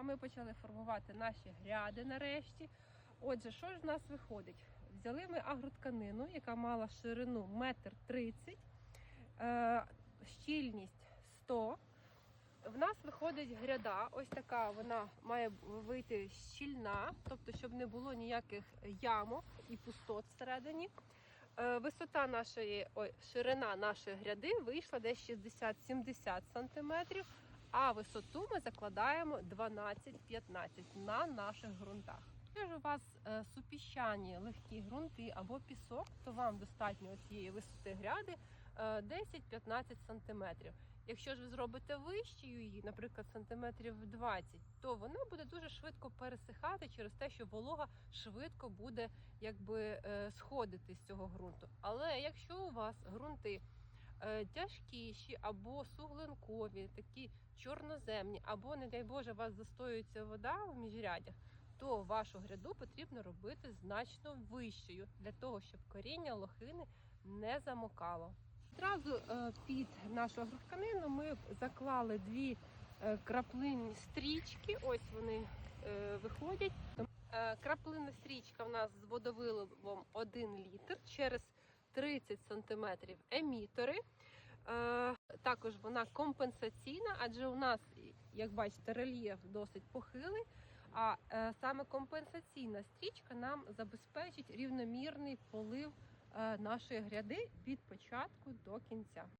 а ми почали формувати наші гряди нарешті. Отже, що ж в нас виходить? Взяли ми агротканину, яка мала ширину 1,30 м, е, щільність 100 в нас виходить гряда, ось така вона має вийти щільна, тобто, щоб не було ніяких ямок і пустот всередині. Е, Висота нашої, ой, ширина нашої гряди вийшла десь 60-70 см, а висоту ми закладаємо 12-15 на наших ґрунтах. Якщо у вас е, супіщані легкі ґрунти або пісок, то вам достатньо цієї висоти гряди е, 10-15 см. Якщо ж ви зробите вищою її, наприклад, сантиметрів 20, то вона буде дуже швидко пересихати через те, що волога швидко буде якби е, сходити з цього ґрунту. Але якщо у вас ґрунти е, тяжкіші або суглинкові, такі чорноземні, або, не дай Боже, у вас застоюється вода в міжрядях, то вашу гряду потрібно робити значно вищою для того, щоб коріння лохини не замокало. Одразу е, під нашу агротканину ми заклали дві е, краплинні стрічки. Ось вони е, виходять. Е, Краплинна стрічка в нас з водовиливом 1 літр через 30 см емітори. Е, Також вона компенсаційна, адже у нас, як бачите, рельєф досить похилий. А е, саме компенсаційна стрічка нам забезпечить рівномірний полив е, нашої гряди від початку до кінця.